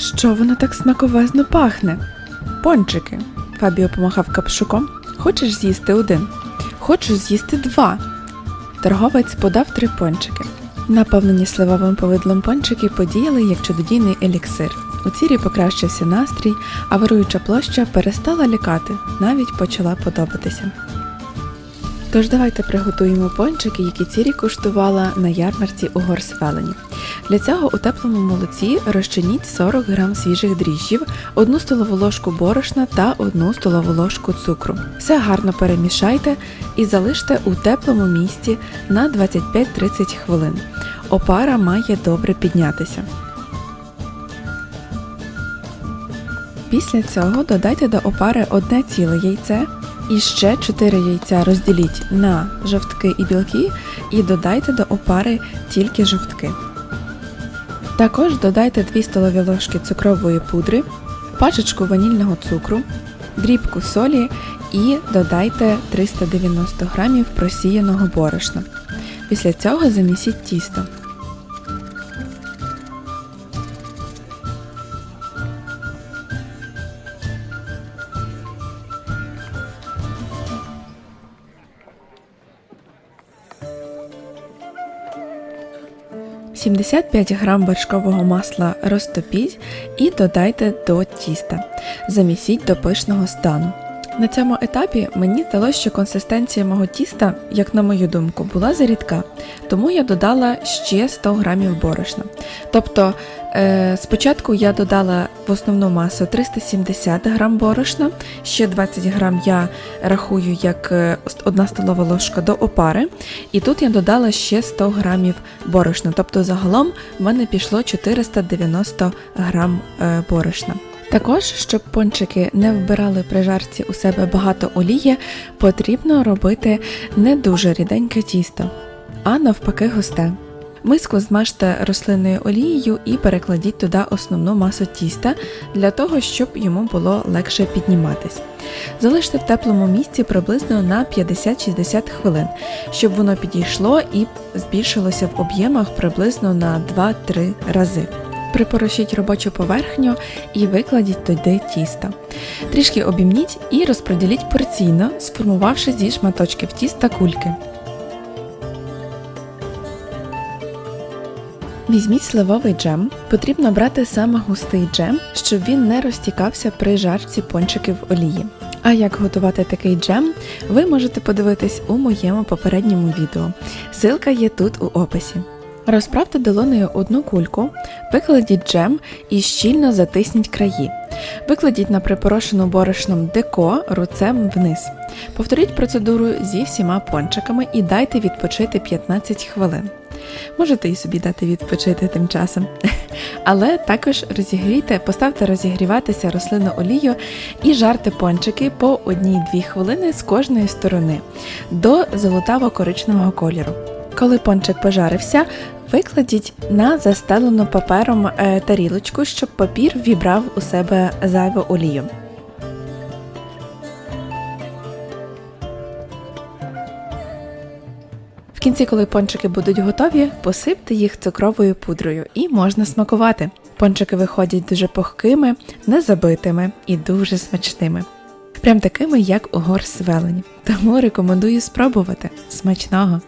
Що воно так смаковезно пахне? Пончики. Фабіо помахав капшуком. Хочеш з'їсти один? Хочу з'їсти два. Торговець подав три пончики. Наповнені сливовим повидлом пончики подіяли як чудодійний еліксир. У цірі покращився настрій, а вируюча площа перестала лякати, навіть почала подобатися. Тож давайте приготуємо пончики, які цірі куштувала на ярмарці у Горсвелені. Для цього у теплому молоці розчиніть 40 г свіжих дріжджів, 1 столову ложку борошна та 1 столову ложку цукру. Все гарно перемішайте і залиште у теплому місці на 25-30 хвилин. Опара має добре піднятися. Після цього додайте до опари одне ціле яйце і ще 4 яйця розділіть на жовтки і білки і додайте до опари тільки жовтки. Також додайте 2 столові ложки цукрової пудри, пачечку ванільного цукру, дрібку солі і додайте 390 г просіяного борошна. Після цього замісіть тісто. – 75 грам вершкового масла розтопіть і додайте до тіста. Замісіть до пишного стану. На цьому етапі мені здалося, що консистенція мого тіста, як на мою думку, була зарідка, тому я додала ще 100 грамів борошна. Тобто е, спочатку я додала в основну масу 370 грам борошна, ще 20 грам я рахую як е, одна столова ложка до опари, і тут я додала ще 100 грамів борошна. Тобто загалом в мене пішло 490 грам е, борошна. Також, щоб пончики не вбирали при жарці у себе багато олії, потрібно робити не дуже ріденьке тісто, а навпаки густе. Миску змажте рослинною олією і перекладіть туди основну масу тіста для того, щоб йому було легше підніматись. Залиште в теплому місці приблизно на 50-60 хвилин, щоб воно підійшло і збільшилося в об'ємах приблизно на 2-3 рази. Припорошіть робочу поверхню і викладіть туди тісто. Трішки обімніть і розподіліть порційно, сформувавши зі шматочків тіста кульки. Візьміть сливовий джем. Потрібно брати саме густий джем, щоб він не розтікався при жарці пончиків олії. А як готувати такий джем, ви можете подивитись у моєму попередньому відео. Силка є тут у описі. Розправте долонею одну кульку, викладіть джем і щільно затисніть краї. Викладіть на припорошену борошном деко руцем вниз. Повторіть процедуру зі всіма пончиками і дайте відпочити 15 хвилин. Можете і собі дати відпочити тим часом. Але також розігрійте, поставте розігріватися рослинну олію і жарте пончики по 1-2 хвилини з кожної сторони до золотаво-коричневого кольору. Коли пончик пожарився, викладіть на застелену папером е, тарілочку, щоб папір вібрав у себе зайву олію. В кінці, коли пончики будуть готові, посипте їх цукровою пудрою і можна смакувати. Пончики виходять дуже пухкими, незабитими і дуже смачними. Прям такими, як у горс велені. Тому рекомендую спробувати. Смачного!